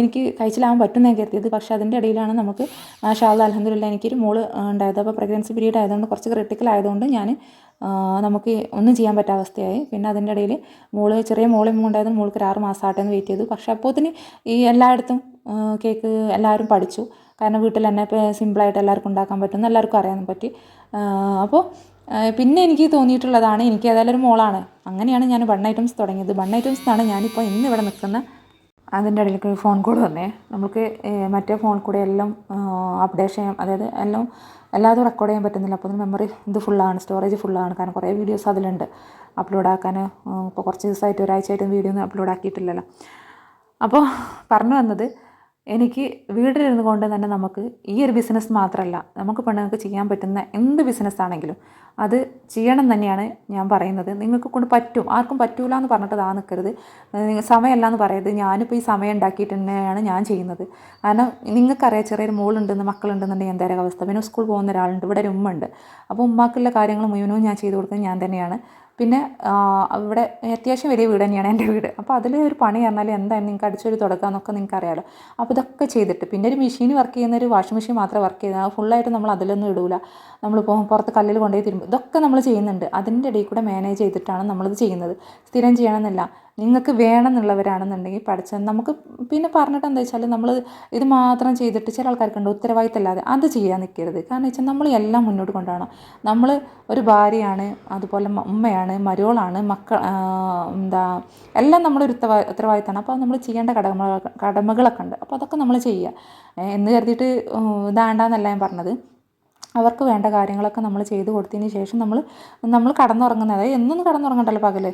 എനിക്ക് കഴിച്ചിലാവാൻ പറ്റുന്ന കരുതിയത്. പക്ഷേ അതിന്റെ ഇടയിലാണ് നമുക്ക് മാഷാല്ല അലഹദില്ല എനിക്കൊരു മോൾ ഉണ്ടായത്. അപ്പോൾ പ്രഗ്നൻസി പീരീഡ് ആയതുകൊണ്ട് കുറച്ച് ക്രിട്ടിക്കൽ ആയതുകൊണ്ട് ഞാൻ നമുക്ക് ഒന്നും ചെയ്യാൻ പറ്റാത്ത അവസ്ഥയായി. പിന്നെ അതിന്റെ ഇടയിൽ മോൾ ചെറിയ മോളെ ഉണ്ടായിരുന്നു മോൾക്ക് ഒരു ആറ് മാസം ആട്ടെ വെയിറ്റ് ചെയ്തു. പക്ഷേ അപ്പോത്തിന് ഈ എല്ലായിടത്തും കേക്ക് എല്ലാവരും പഠിച്ചു. കാരണം വീട്ടിൽ തന്നെ ഇപ്പോൾ സിമ്പിളായിട്ട് എല്ലാവർക്കും ഉണ്ടാക്കാൻ പറ്റും എല്ലാവർക്കും അറിയാൻ പറ്റി. അപ്പോൾ പിന്നെ എനിക്ക് തോന്നിയിട്ടുള്ളതാണ് എനിക്ക് ഏതായാലും ഒരു മോളാണ്. അങ്ങനെയാണ് ഞാൻ ബൺ ഐറ്റംസ് തുടങ്ങിയത്. ബൺ ഐറ്റംസ് എന്നാണ് ഞാനിപ്പോൾ ഇന്ന് ഇവിടെ നിൽക്കുന്ന അതിന്റെ ഇടയിലേക്ക് ഫോൺ കോൾ വന്നേ. നമുക്ക് മറ്റേ ഫോൺ കൂടെ എല്ലാം അപ്ഡേഷൻ ചെയ്യാം. അതായത് എല്ലാം എല്ലാതും റെക്കോർഡ് ചെയ്യാൻ പറ്റുന്നില്ല. അപ്പോൾ മെമ്മറി ഇത് ഫുള്ളാണ് സ്റ്റോറേജ് ഫുള്ളാണ് കാരണം കുറേ വീഡിയോസ് അതിലുണ്ട്. അപ്ലോഡ് ആക്കാൻ ഇപ്പോൾ കുറച്ച് ദിവസമായിട്ട് ഒരാഴ്ചയായിട്ടും വീഡിയോ ഒന്നും അപ്ലോഡ് ആക്കിയിട്ടില്ലല്ലോ. അപ്പോൾ പറഞ്ഞു വന്നത് എനിക്ക് വീട്ടിലിരുന്ന് കൊണ്ട് തന്നെ നമുക്ക് ഈ ഒരു ബിസിനസ് മാത്രമല്ല നമുക്ക് പെണ്ണുങ്ങൾക്ക് ചെയ്യാൻ പറ്റുന്ന എന്ത് ബിസിനസ് ആണെങ്കിലും അത് ചെയ്യണം തന്നെയാണ് ഞാൻ പറയുന്നത്. നിങ്ങൾക്ക് കൊണ്ട് പറ്റും ആർക്കും പറ്റൂല എന്ന് പറഞ്ഞിട്ട് താ നിൽക്കരുത് സമയമല്ല എന്ന് പറയരുത്. ഞാനിപ്പോൾ ഈ സമയം ഉണ്ടാക്കിയിട്ട് തന്നെയാണ് ഞാൻ ചെയ്യുന്നത്. കാരണം നിങ്ങൾക്കറിയാം ചെറിയൊരു മോളുണ്ടെന്ന് മക്കളുണ്ടെന്നുണ്ടെങ്കിൽ എന്തായാലും അവസ്ഥ. പിന്നെ സ്കൂൾ പോകുന്ന ഒരാളുണ്ട് ഇവിടെ ഒരു ഉമ്മ ഉണ്ട് അപ്പോൾ ഉമ്മാക്കുള്ള കാര്യങ്ങൾ മുഴുവനും ഞാൻ ചെയ്തു കൊടുക്കുന്നത് ഞാൻ തന്നെയാണ്. പിന്നെ ഇവിടെ അത്യാവശ്യം വലിയ വീട് തന്നെയാണ് എന്റെ വീട്. അപ്പോൾ അതിൽ ഒരു പണി പറഞ്ഞാൽ എന്തായാലും നിങ്ങൾക്ക് അടിച്ചൊരു തുടക്കാന്നൊക്കെ നിങ്ങൾക്ക് അറിയാലോ അപ്പോൾ ഇതൊക്കെ ചെയ്തിട്ട് പിന്നെ ഒരു മെഷീൻ വർക്ക് ചെയ്യുന്ന ഒരു വാഷിംഗ് മെഷീൻ മാത്രം വർക്ക് ചെയ്യുന്നത്. അത് ഫുള്ളായിട്ട് നമ്മൾ അതിലൊന്നും ഇടൂല. നമ്മളിപ്പോൾ പുറത്ത് കല്ലിൽ കൊണ്ടുപോയി തിരുമ്പും ഇതൊക്കെ നമ്മൾ ചെയ്യുന്നുണ്ട്. അതിന്റെ ഇടയിൽ കൂടെ മാനേജ് ചെയ്തിട്ടാണ് നമ്മളിത് ചെയ്യുന്നത്. സ്ഥിരം ചെയ്യണമെന്നില്ല. നിങ്ങൾക്ക് വേണമെന്നുള്ളവരാണെന്നുണ്ടെങ്കിൽ പഠിച്ച നമുക്ക് പിന്നെ പറഞ്ഞിട്ട് എന്താ വെച്ചാൽ നമ്മൾ ഇത് മാത്രം ചെയ്തിട്ട് ചില ആൾക്കാർക്കുണ്ട് ഉത്തരവാദിത്തമില്ലാതെ അത് ചെയ്യാൻ നിൽക്കരുത്. കാരണം വെച്ചാൽ നമ്മൾ എല്ലാം മുന്നോട്ട് കൊണ്ടുപോകണം. നമ്മൾ ഒരു ഭാര്യയാണ് അതുപോലെ അമ്മയാണ് മരുവളാണ് മക്കൾ എന്താ എല്ലാം നമ്മൾ ഒരു ഉത്തരവാദിത്തമാണ്. അപ്പോൾ നമ്മൾ ചെയ്യേണ്ട കടമ കടമകളൊക്കെ ഉണ്ട്. അപ്പോൾ അതൊക്കെ നമ്മൾ ചെയ്യുക. എന്ന് കരുതിയിട്ട് ഇതാണ്ടെന്നല്ല ഞാൻ പറഞ്ഞത്. അവർക്ക് വേണ്ട കാര്യങ്ങളൊക്കെ നമ്മൾ ചെയ്ത് കൊടുത്തതിന് ശേഷം നമ്മൾ നമ്മൾ കടന്നുറങ്ങുന്നത്. അതായത് എന്നൊന്നും കടന്നുറങ്ങണ്ടല്ലോ പകൽ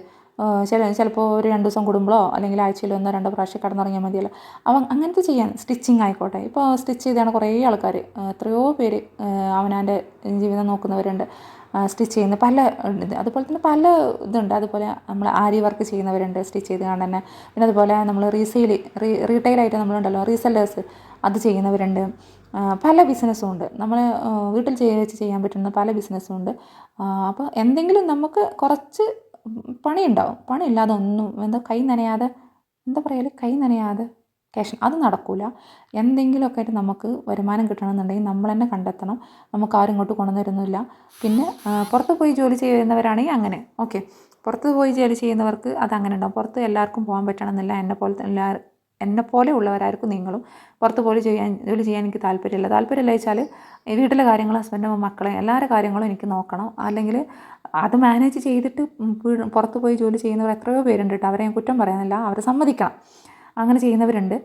ചില ചിലപ്പോൾ ഒരു രണ്ട് ദിവസം കൂടുമ്പോഴോ അല്ലെങ്കിൽ ആഴ്ചയിൽ ഒന്നോ രണ്ടോ പ്രാവശ്യം കടന്നിറങ്ങിയാൽ മതിയല്ലോ. അവൻ അങ്ങനത്തെ ചെയ്യാൻ സ്റ്റിച്ചിങ് ആയിക്കോട്ടെ. ഇപ്പോൾ സ്റ്റിച്ച് ചെയ്താണ് കുറേ ആൾക്കാർ എത്രയോ പേര് അവനാന്റെ ജീവിതം നോക്കുന്നവരുണ്ട് സ്റ്റിച്ച് ചെയ്യുന്ന പല അതുപോലെ തന്നെ പല ഇതുണ്ട്. അതുപോലെ നമ്മൾ ആരി വർക്ക് ചെയ്യുന്നവരുണ്ട് സ്റ്റിച്ച് ചെയ്ത് കാണാൻ തന്നെ. പിന്നെ അതുപോലെ നമ്മൾ റീസെയിൽ റീ റീറ്റെയിലായിട്ട് നമ്മളുണ്ടല്ലോ റീസെല്ലേഴ്സ് അത് ചെയ്യുന്നവരുണ്ട്. പല ബിസിനസ്സും ഉണ്ട്. നമ്മൾ വീട്ടിൽ ചെയ്ത് വെച്ച് ചെയ്യാൻ പറ്റുന്ന പല ബിസിനസ്സും ഉണ്ട്. അപ്പോൾ എന്തെങ്കിലും നമുക്ക് കുറച്ച് പണിയുണ്ടാവും. പണിയില്ലാതെ ഒന്നും എന്താ കൈ നനയാതെ എന്താ പറയൽ? കൈ നനയാതെ ക്യാഷ് അത് നടക്കില്ല എന്തെങ്കിലുമൊക്കെ ആയിട്ട് നമുക്ക് വരുമാനം കിട്ടണമെന്നുണ്ടെങ്കിൽ നമ്മൾ തന്നെ കണ്ടെത്തണം. നമുക്ക് ആരും ഇങ്ങോട്ട് കൊണ്ടുവരുന്നില്ല. പിന്നെ പുറത്ത് പോയി ജോലി ചെയ്യുന്നവരാണെങ്കിൽ അങ്ങനെ. ഓക്കെ. പുറത്ത് പോയി ജോലി ചെയ്യുന്നവർക്ക് അത് അങ്ങനെ ഉണ്ടാവും. പുറത്ത് എല്ലാവർക്കും പോകാൻ പറ്റണമെന്നില്ല. എന്നെ പോലെ എല്ലാ എന്നെ പോലെ ഉള്ളവരായിരിക്കും നിങ്ങളും. പുറത്ത് പോയി ചെയ്യാൻ ജോലി ചെയ്യാൻ എനിക്ക് താല്പര്യമില്ല. താല്പര്യമില്ല വെച്ചാൽ വീട്ടിലെ കാര്യങ്ങൾ ഹസ്ബൻഡും മക്കളെ എല്ലാവരുടെ കാര്യങ്ങളും എനിക്ക് നോക്കണം. അല്ലെങ്കിൽ അത് മാനേജ് ചെയ്തിട്ട് പുറത്തു പോയി ജോലി ചെയ്യുന്നവർ എത്രയോ പേരുണ്ട് കേട്ടോ അവരെ ഞാൻ കുറ്റം പറയുന്നില്ല അവരെ സമ്മതിക്കണം. അങ്ങനെ ചെയ്യുന്നവരുണ്ട്.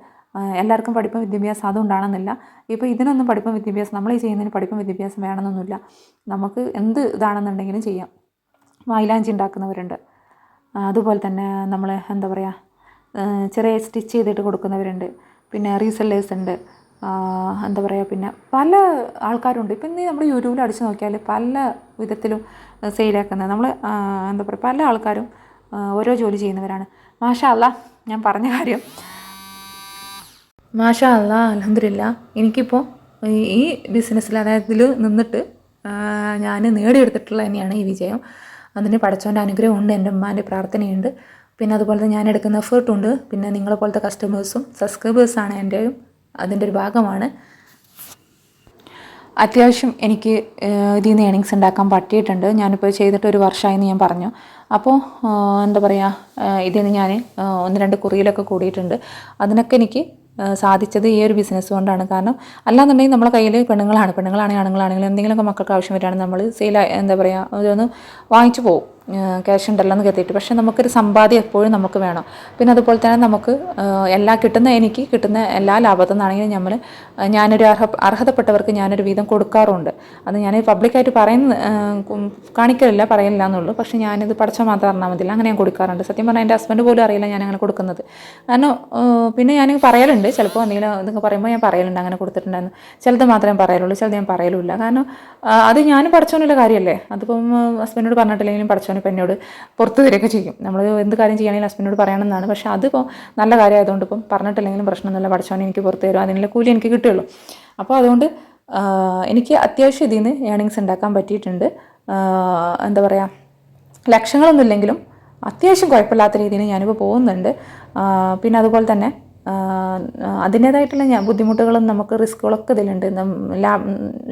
എല്ലാവർക്കും പഠിപ്പം വിദ്യാഭ്യാസം അതുകൊണ്ടാണെന്നില്ല. ഇപ്പോൾ ഇതിനൊന്നും പഠിപ്പം വിദ്യാഭ്യാസം നമ്മൾ ഈ ചെയ്യുന്നതിന് പഠിപ്പം വിദ്യാഭ്യാസം വേണമെന്നൊന്നുമില്ല. നമുക്ക് എന്ത് ഇതാണെന്നുണ്ടെങ്കിലും ചെയ്യാം. മൈലാഞ്ചി ഉണ്ടാക്കുന്നവരുണ്ട്. അതുപോലെ തന്നെ നമ്മൾ എന്താ പറയുക ചെറിയ സ്റ്റിച്ച് ചെയ്തിട്ട് കൊടുക്കുന്നവരുണ്ട്. പിന്നെ റീസെല്ലേഴ്സ് ഉണ്ട്. എന്താ പറയുക പിന്നെ പല ആൾക്കാരുണ്ട്. ഇപ്പം ഇന്ന് നമ്മൾ യൂട്യൂബിൽ അടിച്ച് നോക്കിയാൽ പല വിധത്തിലും സെയിലാക്കുന്നത് നമ്മൾ എന്താ പറയുക പല ആൾക്കാരും ഓരോ ജോലി ചെയ്യുന്നവരാണ്. മാഷാ അല്ല ഞാൻ പറഞ്ഞ കാര്യം. മാഷാ അല്ല അലഹമില്ല എനിക്കിപ്പോൾ ഈ- ബിസിനസ്സിൽ അതായത് ഇതിൽ നിന്നിട്ട് ഞാൻ നേടിയെടുത്തിട്ടുള്ള തന്നെയാണ് ഈ വിജയം. അതിന് പഠിച്ചവന്റെ അനുഗ്രഹമുണ്ട് എന്റെ ഉമ്മാന്റെ പ്രാർത്ഥനയുണ്ട്. പിന്നെ അതുപോലെ ഞാൻ എടുക്കുന്ന എഫേർട്ടുണ്ട് പിന്നെ നിങ്ങളെ പോലത്തെ കസ്റ്റമേഴ്സും സബ്സ്ക്രൈബേഴ്സാണ് എന്റെയും. അതിന്റെ ഒരു ഭാഗമാണ്. അത്യാവശ്യം എനിക്ക് ഇതിൽ നിന്ന് ഏണിങ്സ് ഉണ്ടാക്കാൻ പറ്റിയിട്ടുണ്ട്. ഞാനിപ്പോൾ ചെയ്തിട്ട് ഒരു വർഷമായെന്ന് ഞാൻ പറഞ്ഞു. അപ്പോൾ എന്താ പറയുക ഇതിൽ നിന്ന് ഞാൻ ഒന്ന് രണ്ട് കുറിയിലൊക്കെ കൂടിയിട്ടുണ്ട്. അതിനൊക്കെ എനിക്ക് സാധിച്ചത് ഈ ഒരു ബിസിനസ് കൊണ്ടാണ്. കാരണം അല്ലാന്നുണ്ടെങ്കിൽ നമ്മളെ കയ്യിൽ പെണ്ണുങ്ങളാണ്. പെണ്ണുങ്ങളാണെങ്കിൽ ആണുങ്ങളാണെങ്കിലും എന്തെങ്കിലുമൊക്കെ മക്കൾക്ക് ആവശ്യം വരികയാണെങ്കിൽ നമ്മൾ സെയിൽ എന്താ പറയുക ഇതൊന്ന് വാങ്ങിച്ചു പോകും ക്യാഷ് ഉണ്ടല്ലോ എന്ന് കരുതിയിട്ട്. പക്ഷേ നമുക്കൊരു സമ്പാദ്യം എപ്പോഴും നമുക്ക് വേണം. പിന്നെ അതുപോലെ തന്നെ നമുക്ക് എല്ലാ കിട്ടുന്ന എനിക്ക് കിട്ടുന്ന എല്ലാ ലാഭത്തിൽ നിന്നാണെങ്കിലും നമ്മൾ ഞാനൊരു അർഹ അർഹതപ്പെട്ടവർക്ക് ഞാനൊരു വീതം കൊടുക്കാറുണ്ട്. അത് ഞാൻ പബ്ലിക്കായിട്ട് പറയുന്ന കാണിക്കലില്ല പറയില്ല എന്നുള്ളൂ. പക്ഷേ ഞാനിത് പഠിച്ചാൽ മാത്രം അറിഞ്ഞാൽ മതിയില്ല അങ്ങനെ ഞാൻ കൊടുക്കാറുണ്ട്. സത്യം പറഞ്ഞാൽ എന്റെ ഹസ്ബൻഡ് പോലും അറിയില്ല ഞാൻ അങ്ങനെ കൊടുക്കുന്നത്. കാരണം പിന്നെ ഞാൻ പറയലുണ്ട്. ചിലപ്പോൾ എന്തെങ്കിലും ഇതൊക്കെ പറയുമ്പോൾ ഞാൻ പറയലുണ്ട്. അങ്ങനെ കൊടുത്തിട്ടുണ്ടായിരുന്നു. ചിലത് മാത്രമേ പറയലുള്ളൂ ചിലത് ഞാൻ പറയലുമില്ല. കാരണം അത് ഞാനും പഠിച്ചോണ്ടുള്ള കാര്യമല്ലേ? അതിപ്പം ഹസ്ബൻഡിനോട് പറഞ്ഞിട്ടില്ലെങ്കിലും പഠിച്ചോനെ ഇപ്പം എന്നോട് പുറത്ത് തരികയൊക്കെ ചെയ്യും. നമ്മൾ എന്ത് കാര്യം ചെയ്യുകയാണെങ്കിലും ഹസ്ബൻഡിനോട് പറയണമെന്നാണ്. പക്ഷേ അതിപ്പോൾ നല്ല കാര്യമായതുകൊണ്ട് ഇപ്പം പറഞ്ഞിട്ടില്ലെങ്കിലും പ്രശ്നമൊന്നുമില്ല. പഠിച്ചവനെ എനിക്ക് പുറത്ത് തരും അതിനുള്ള കൂലി എനിക്ക് കിട്ടുകയുള്ളൂ. അപ്പോൾ അതുകൊണ്ട് എനിക്ക് അത്യാവശ്യം ഇതിൽ നിന്ന് ഏണിങ്സ് ഉണ്ടാക്കാൻ പറ്റിയിട്ടുണ്ട്. എന്താ പറയുക ലക്ഷങ്ങളൊന്നും ഇല്ലെങ്കിലും അത്യാവശ്യം കുഴപ്പമില്ലാത്ത രീതിയിൽ ഞാനിപ്പോൾ പോകുന്നുണ്ട്. പിന്നെ അതുപോലെ തന്നെ അതിന്റേതായിട്ടുള്ള ബുദ്ധിമുട്ടുകളും നമുക്ക് റിസ്ക്കുകളൊക്കെ ഇതിലുണ്ട്.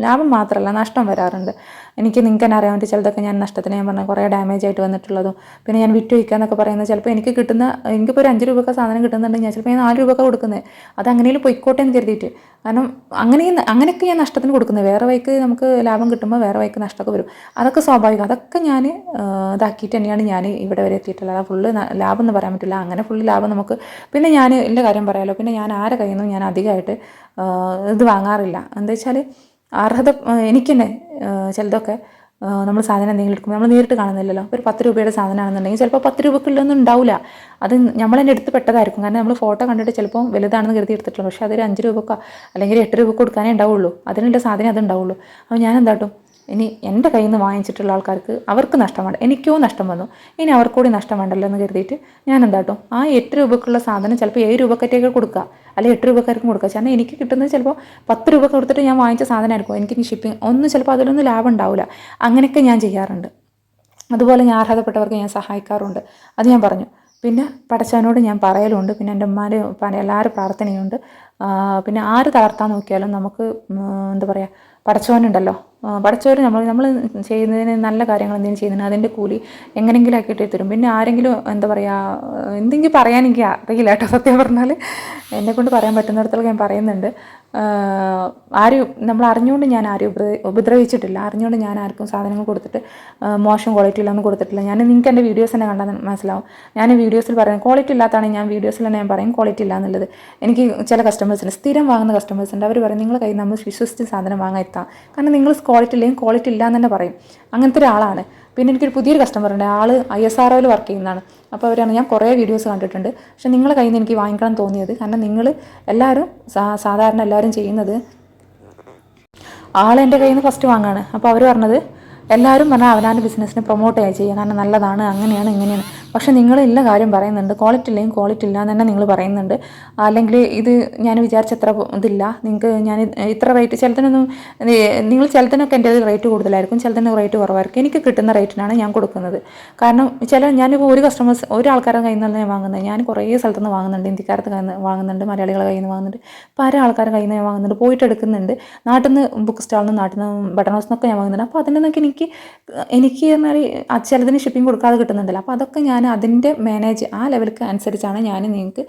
ലാഭം മാത്രമല്ല നഷ്ടം വരാറുണ്ട്. എനിക്ക് നിങ്ങൾക്ക് തന്നെ അറിയാൻ പറ്റും ചിലതൊക്കെ ഞാൻ നഷ്ടത്തിന് ഞാൻ പറഞ്ഞ കുറേ ഡാമേജ് ആയിട്ട് വന്നിട്ടുള്ളതും. പിന്നെ ഞാൻ വിറ്റ് വയ്ക്കുക എന്നൊക്കെ പറയുന്നത് ചിലപ്പോൾ എനിക്ക് കിട്ടുന്ന എനിക്കിപ്പോൾ ഒരു അഞ്ച് രൂപയൊക്കെ സാധനം കിട്ടുന്നുണ്ടെങ്കിൽ ഞാൻ ചിലപ്പോൾ ഞാൻ നാല് രൂപയൊക്കെ കൊടുക്കുന്നത് അത് അങ്ങനെയും പൊയ്ക്കോട്ടെ എന്ന് കരുതിയിട്ട്. കാരണം അങ്ങനെയും അങ്ങനെയൊക്കെ ഞാൻ നഷ്ടത്തിന് കൊടുക്കുന്നത് വേറെ വൈക്ക് നമുക്ക് ലാഭം കിട്ടുമ്പോൾ വേറെ വൈക്ക് നഷ്ടമൊക്കെ വരും. അതൊക്കെ സ്വാഭാവികം. അതൊക്കെ ഞാൻ ഇതാക്കിയിട്ട് തന്നെയാണ് ഞാൻ ഇവിടെ വരെ എത്തിയിട്ടുള്ളത്. ഫുള്ള് ലാഭം എന്ന് പറയാൻ പറ്റില്ല. അങ്ങനെ ഫുള്ള് ലാഭം നമുക്ക് പിന്നെ ഞാൻ എന്റെ കാര്യം പറയാമല്ലോ പിന്നെ ഞാൻ ആരെ കയ്യിൽ നിന്നും ഞാൻ അധികമായിട്ട് ഇത് വാങ്ങാറില്ല. എന്താ വെച്ചാൽ അർഹത ആ, എനിക്ക് തന്നെ ആ, ചിലതൊക്കെ നമ്മൾ സാധനം എന്തെങ്കിലും എടുക്കുമ്പോൾ നമ്മൾ നേരിട്ട് കാണുന്നില്ലല്ലോ. ഒരു പത്ത് രൂപയുടെ സാധനമാണെന്നുണ്ടെങ്കിൽ ചിലപ്പോൾ പത്ത് രൂപക്കുള്ളൊന്നും ഉണ്ടാവില്ല അത് നമ്മൾ തന്നെ എടുത്ത് പെട്ടതായിരിക്കും. കാരണം നമ്മൾ ഫോട്ടോ കണ്ടിട്ട് ചിലപ്പോൾ വലുതാണെന്ന് കരുതി എടുത്തിട്ടുള്ളൂ. പക്ഷേ അതൊരു അഞ്ച് രൂപക്കോ അല്ലെങ്കിൽ എട്ട് രൂപക്കോ കൊടുക്കാനേ ഉണ്ടാവുള്ളൂ. അതിനുള്ള സാധനം അത് ഉണ്ടാവുള്ളൂ. അപ്പോൾ ഞാൻ എന്താട്ടും ഇനി എന്റെ കയ്യിൽ നിന്ന് വാങ്ങിച്ചിട്ടുള്ള ആൾക്കാർക്ക് അവർക്ക് നഷ്ടം വേണ്ട എനിക്കോ നഷ്ടം വന്നു. ഇനി അവർക്കൂടി നഷ്ടം വേണ്ടല്ലോ എന്ന് കരുതിയിട്ട് ഞാൻ എന്താട്ടോ ആ എട്ട് രൂപക്കുള്ള സാധനം ചിലപ്പോൾ ഏഴ് രൂപക്കറ്റേക്ക് കൊടുക്കുക അല്ലെങ്കിൽ എട്ട് രൂപക്കാർക്കും കൊടുക്കുക. കാരണം എനിക്ക് കിട്ടുന്നത് ചിലപ്പോൾ പത്ത് രൂപ കൊടുത്തിട്ട് ഞാൻ വാങ്ങിച്ച സാധനമായിരിക്കും. എനിക്ക് ഷിപ്പിംഗ് ഒന്നും ചിലപ്പോൾ അതിലൊന്നും ലാഭം ഉണ്ടാവില്ല. അങ്ങനെയൊക്കെ ഞാൻ ചെയ്യാറുണ്ട്. അതുപോലെ ഞാൻ അർഹതപ്പെട്ടവർക്ക് ഞാൻ സഹായിക്കാറുണ്ട്. അത് ഞാൻ പറഞ്ഞു. പിന്നെ പടച്ചവനോട് ഞാൻ പറയലുണ്ട്. പിന്നെ എന്റെ ഉമ്മാരെ ഉപ്പാന്റെ എല്ലാവരും പ്രാർത്ഥനയുണ്ട്. പിന്നെ ആര് തളർത്താൻ നോക്കിയാലും നമുക്ക് എന്താ പറയുക പടച്ചവനുണ്ടല്ലോ. പടച്ചവർ നമ്മൾ നമ്മൾ ചെയ്യുന്നതിന് നല്ല കാര്യങ്ങൾ എന്തെങ്കിലും ചെയ്യുന്നതിന് അതിന്റെ കൂലി എങ്ങനെയെങ്കിലും ആക്കിയിട്ട് തരും. പിന്നെ ആരെങ്കിലും എന്താ പറയുക എന്തെങ്കിലും പറയാൻ എനിക്ക് അറിയില്ല കേട്ടോ സത്യം പറഞ്ഞാൽ എന്നെക്കൊണ്ട് പറയാൻ പറ്റുന്നിടത്തോളം ഞാൻ പറയുന്നുണ്ട്. ആരും നമ്മൾ അറിഞ്ഞുകൊണ്ട് ഞാൻ ആരും ഉപദ്ര ഉപദ്രവിച്ചിട്ടില്ല. അറിഞ്ഞുകൊണ്ട് ഞാൻ ആർക്കും സാധനങ്ങൾ കൊടുത്തിട്ട് മോശം ക്വാളിറ്റി ഇല്ലാന്ന് കൊടുത്തിട്ടില്ല. ഞാൻ നിങ്ങൾക്ക് എന്റെ വീഡിയോസ് തന്നെ കണ്ടാൽ മനസ്സിലാവും. ഞാൻ വീഡിയോസിൽ പറയുന്നത് ക്വാളിറ്റി ഇല്ലാത്തതാണ് ഞാൻ വീഡിയോസിൽ തന്നെ ഞാൻ പറയും ക്വാളിറ്റി ഇല്ല എന്നുള്ളത്. എനിക്ക് ചില കസ്റ്റമേഴ്സിന് സ്ഥിരം വാങ്ങുന്ന കസ്റ്റമേഴ്സ് ഉണ്ട് അവർ പറയും നിങ്ങളുടെ കയ്യിൽ നമ്മൾ വിശ്വസിച്ച് സാധനം വാങ്ങാൻ എത്താം. കാരണം നിങ്ങൾ ക്വാളിറ്റി ഇല്ലെങ്കിൽ ക്വാളിറ്റി ഇല്ല എന്ന് തന്നെ പറയും. അങ്ങനത്തെ ഒരാളാണ്. പിന്നെ എനിക്കൊരു പുതിയൊരു കസ്റ്റമർ ഉണ്ട്. ആൾ ഐ എസ് ആർ ഒയിൽ വർക്ക് ചെയ്യുന്നതാണ്. അപ്പോൾ അവരാണ് ഞാൻ കുറേ വീഡിയോസ് കണ്ടിട്ടുണ്ട്. പക്ഷെ നിങ്ങളെ കയ്യിൽ നിന്ന് എനിക്ക് വാങ്ങിക്കണം തോന്നിയത്. കാരണം നിങ്ങൾ എല്ലാവരും സാധാരണ എല്ലാവരും ചെയ്യുന്നത് ആൾ എന്റെ കയ്യിൽ നിന്ന് ഫസ്റ്റ് വാങ്ങാണ്. അപ്പോൾ അവർ പറഞ്ഞത് എല്ലാവരും പറഞ്ഞാൽ അവനാന്റെ ബിസിനസ്സിനെ പ്രൊമോട്ട് ചെയ്യുക കാരണം നല്ലതാണ് അങ്ങനെയാണ് ഇങ്ങനെയാണ്. പക്ഷേ നിങ്ങൾ ഇല്ല കാര്യം പറയുന്നുണ്ട്. ക്വാളിറ്റി ഇല്ലെങ്കിൽ ക്വാളിറ്റി ഇല്ല എന്ന് തന്നെ നിങ്ങൾ പറയുന്നുണ്ട്. അല്ലെങ്കിൽ ഇത് ഞാൻ വിചാരിച്ച അത്ര ഇതില്ല. നിങ്ങൾക്ക് ഞാൻ ഇത്ര റേറ്റ് ചിലതിനൊന്നും നിങ്ങൾ ചിലതിനൊക്കെ എന്റെ റേറ്റ് കൂടുതലായിരിക്കും. ചിലതിന് റേറ്റ് കുറവായിരിക്കും. എനിക്ക് കിട്ടുന്ന റേറ്റിനാണ് ഞാൻ കൊടുക്കുന്നത്. കാരണം ചില ഞാനിപ്പോൾ ഒരു കസ്റ്റമേഴ്സ് ഒരാൾക്കാരുടെ കയ്യിൽ നിന്നല്ല ഞാൻ വാങ്ങുന്നത്. ഞാൻ കുറേ സ്ഥലത്ത് നിന്ന് വാങ്ങുന്നുണ്ട്. ഇന്ത്യക്കാരുടെ കയ്യിൽ നിന്ന് വാങ്ങുന്നുണ്ട്. മലയാളികളുടെ കയ്യിൽ നിന്ന് വാങ്ങുന്നുണ്ട്. പല ആൾക്കാരുടെ കയ്യിൽ നിന്ന് ഞാൻ വാങ്ങുന്നുണ്ട്? പോയിട്ട് എടുക്കുന്നുണ്ട് നാട്ടിൽ നിന്ന് ബുക്ക് സ്റ്റാളിൽ നിന്ന് നാട്ടിൽ നിന്ന് ബട്ടൺ ഹൗസ് നിന്നൊക്കെ ഞാൻ വാങ്ങുന്നുണ്ട്. അപ്പോൾ അതിൽ നിന്നൊക്കെ എനിക്ക് എനിക്ക് പറഞ്ഞാൽ അത് ചിലതിന് ഷിപ്പിംഗ് കൊടുക്കാതെ കിട്ടുന്നുണ്ടല്ലോ. അപ്പോൾ അതൊക്കെ ഞാൻ അതിന്റെ മാനേജ് ആ ലെവലിക്ക് അനുസരിച്ചാണ് ഞാൻ നിങ്ങൾക്ക്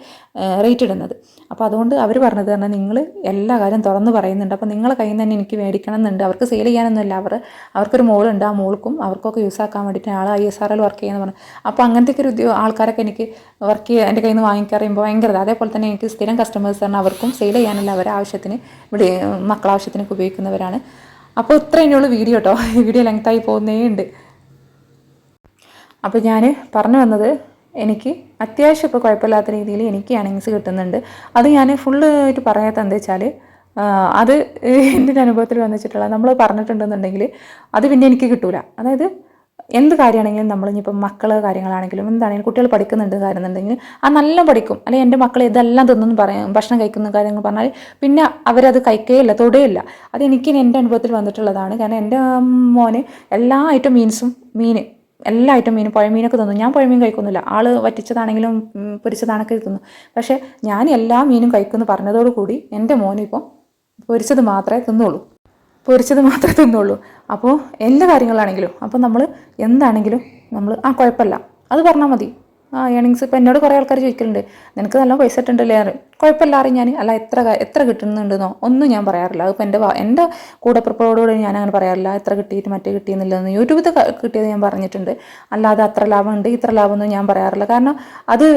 റേറ്റ് ഇടുന്നത്. അപ്പോൾ അതുകൊണ്ട് അവർ പറഞ്ഞത് പറഞ്ഞാൽ നിങ്ങൾ എല്ലാ കാര്യം തുറന്ന് പറയുന്നുണ്ട്. അപ്പോൾ നിങ്ങളെ കയ്യിൽ നിന്ന് തന്നെ എനിക്ക് മേടിക്കണം എന്നുണ്ട് അവർക്ക് സെയിൽ ചെയ്യാനൊന്നുമില്ല. അവർ അവർക്കൊരു മോളുണ്ട്. ആ മോൾക്കും അവർക്കൊക്കെ യൂസ് ആക്കാൻ വേണ്ടിയിട്ട് ആൾ I S R L work ചെയ്യുന്ന പറഞ്ഞു. അപ്പോൾ അങ്ങനത്തെ ഒരു ഉദ്യോഗ ആൾക്കാരൊക്കെ എനിക്ക് വർക്ക് ചെയ്യുക എന്റെ കയ്യിൽ നിന്ന് വാങ്ങിക്കറിയുമ്പോൾ ഭയങ്കര അതേപോലെ തന്നെ എനിക്ക് സ്ഥിരം കസ്റ്റമേഴ്സ് ആണ് അവർക്കും സെയിൽ ചെയ്യാനല്ല അവരെ ആവശ്യത്തിന് ഇവിടെ മക്കളാവശ്യത്തിനൊക്കെ ഉപയോഗിക്കുന്നവരാണ്. അപ്പോൾ ഇത്ര ഉള്ളൂ വീഡിയോ കേട്ടോ വീഡിയോ ലെങ്ത്തായി പോകുന്നേ ഉണ്ട്. അപ്പോൾ ഞാൻ പറഞ്ഞു വന്നത് എനിക്ക് അത്യാവശ്യം ഇപ്പോൾ കുഴപ്പമില്ലാത്ത രീതിയിൽ എനിക്ക് ഏണിങ്സ് കിട്ടുന്നുണ്ട്. അത് ഞാൻ ഫുള്ള് ആയിട്ട് പറയാത്ത എന്താ വെച്ചാൽ അത് എന്റെ അനുഭവത്തിൽ വന്നിട്ടുള്ള നമ്മൾ പറഞ്ഞിട്ടുണ്ടെന്നുണ്ടെങ്കിൽ അത് പിന്നെ എനിക്ക് കിട്ടൂല. അതായത് എന്ത് കാര്യമാണെങ്കിലും നമ്മൾ ഇനിയിപ്പോൾ മക്കൾ കാര്യങ്ങളാണെങ്കിലും എന്താണെങ്കിലും കുട്ടികൾ പഠിക്കുന്നുണ്ട് കാര്യമെന്നുണ്ടെങ്കിൽ ആ നല്ല പഠിക്കും. അല്ലെങ്കിൽ എന്റെ മക്കൾ ഇതെല്ലാം തിന്നെന്ന് പറയാം ഭക്ഷണം കഴിക്കുന്ന കാര്യങ്ങൾ പറഞ്ഞാൽ പിന്നെ അവരത് കഴിക്കുകയില്ല തൊടുകയില്ല അത് എനിക്ക് എന്റെ അനുഭവത്തിൽ വന്നിട്ടുള്ളതാണ്. കാരണം എന്റെ മോന് എല്ലാ ഐറ്റം മീൻസും മീൻ എല്ലാ ഐറ്റം മീനും പുഴമീനൊക്കെ തിന്നു. ഞാൻ പുഴമീൻ കഴിക്കുന്നില്ല. ആൾ വറ്റിച്ചതാണെങ്കിലും പൊരിച്ചതാണൊക്കെ തിന്നു. പക്ഷേ ഞാൻ എല്ലാ മീനും കഴിക്കുമെന്ന് പറഞ്ഞതോടുകൂടി എന്റെ മോനിപ്പോൾ പൊരിച്ചത് മാത്രമേ തിന്നുള്ളൂ. പൊരിച്ചത് മാത്രമേ തിന്നുള്ളൂ. അപ്പോൾ എല്ലാ കാര്യങ്ങളാണെങ്കിലും അപ്പോൾ നമ്മൾ എന്താണെങ്കിലും നമ്മൾ ആ കുഴപ്പമില്ല. അത് പറഞ്ഞാൽ മതി. ആ ഏണിങ്സ് ഇപ്പോൾ എന്നോട് കുറേ ആൾക്കാർ ചോദിക്കലുണ്ട് നിനക്ക് നല്ല പൈസ ഇട്ടുണ്ടല്ലേ അറിയും കുഴപ്പമില്ല അറിയും ഞാൻ. അല്ല എത്ര എത്ര കിട്ടുന്നുണ്ടെന്നോ? ഒന്നും ഞാൻ പറയാറില്ല. അതിപ്പോൾ എന്റെ എന്റെ കൂടപ്പിറപ്പോടുകൂടി ഞാൻ അങ്ങനെ പറയാറില്ല. എത്ര കിട്ടിയിട്ട് മറ്റേ കിട്ടിയെന്നില്ലെന്ന് യൂട്യൂബിൽ കിട്ടിയത് ഞാൻ പറഞ്ഞിട്ടുണ്ട്. അല്ലാതെ അത്ര ലാഭമുണ്ട് ഇത്ര ലാഭമൊന്നും ഞാൻ പറയാറില്ല. കാരണം അത്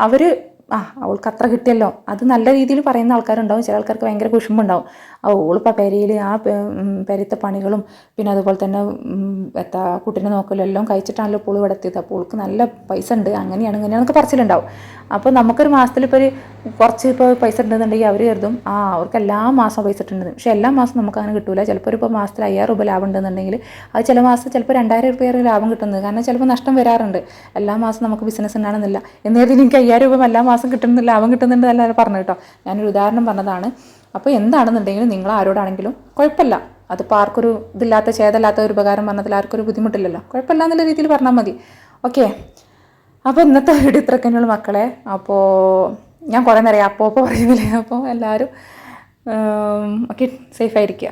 അവർ ആ അവൾക്ക് അത്ര കിട്ടിയല്ലോ. അത് നല്ല രീതിയിൽ പറയുന്ന ആൾക്കാരുണ്ടാവും. ചില ആൾക്കാർക്ക് ഭയങ്കര കുശുമ്പുണ്ടാവും ആ ഓളിപ്പോൾ പെരയിൽ ആ പെരത്തെ പണികളും പിന്നെ അതുപോലെ തന്നെ എത്താ കുട്ടീനെ നോക്കലും എല്ലാം കഴിച്ചിട്ടാണല്ലോ ഇപ്പോൾ ഇവിടെ എത്തിയത്. അപ്പോൾ ഓൾക്ക് നല്ല പൈസ ഉണ്ട്. അങ്ങനെയാണ് ഇങ്ങനെയാണെന്നൊക്കെ പറച്ചിലുണ്ടാവും. അപ്പോൾ നമുക്കൊരു മാസത്തിൽ ഇപ്പോൾ ഒരു കുറച്ച് ഇപ്പോൾ പൈസ ഉണ്ടെന്നുണ്ടെങ്കിൽ അവർ കരുതും ആ അവർക്ക് എല്ലാ മാസവും പൈസ ഇട്ടുണ്ടെന്ന് പക്ഷേ എല്ലാ മാസവും നമുക്ക് അങ്ങനെ കിട്ടൂല. ചിലപ്പോൾ ഇപ്പോൾ മാസത്തിൽ അയ്യായിരം രൂപ ലാഭം ഉണ്ടെന്നുണ്ടെങ്കിൽ അത് ചില മാസം ചിലപ്പോൾ രണ്ടായിരം രൂപ ലാഭം കിട്ടുന്നത്. കാരണം ചിലപ്പോൾ നഷ്ടം വരാറുണ്ട്. എല്ലാ മാസം നമുക്ക് ബിസിനസ് ഉണ്ടാകണമെന്നില്ല എന്നേരത്തിന് എനിക്ക് അയ്യായിരം രൂപ എല്ലാ മാസം കിട്ടുന്ന ലാഭം കിട്ടുന്നുണ്ട് എന്നല്ല പറഞ്ഞു കേട്ടോ. ഞാനൊരു ഉദാഹരണം പറഞ്ഞതാണ്. അപ്പോൾ എന്താണെന്നുണ്ടെങ്കിലും നിങ്ങൾ ആരോടാണെങ്കിലും കുഴപ്പമില്ല അതിപ്പോൾ ആർക്കൊരു ഇതില്ലാത്ത ചേതല്ലാത്ത ഒരു ഉപകാരം പറഞ്ഞതിൽ ആർക്കൊരു ബുദ്ധിമുട്ടില്ലല്ലോ. കുഴപ്പമില്ല എന്നുള്ള രീതിയിൽ പറഞ്ഞാൽ മതി. ഓക്കെ. അപ്പോൾ ഇന്നത്തെ വീഡിയോ ഇത്രക്കന്നെയുള്ള മക്കളെ. അപ്പോൾ ഞാൻ കുറേ നേരം അപ്പോൾ അപ്പോൾ പറയുന്നില്ലേ? അപ്പോൾ എല്ലാവരും ഓക്കെ സേഫായിരിക്കുക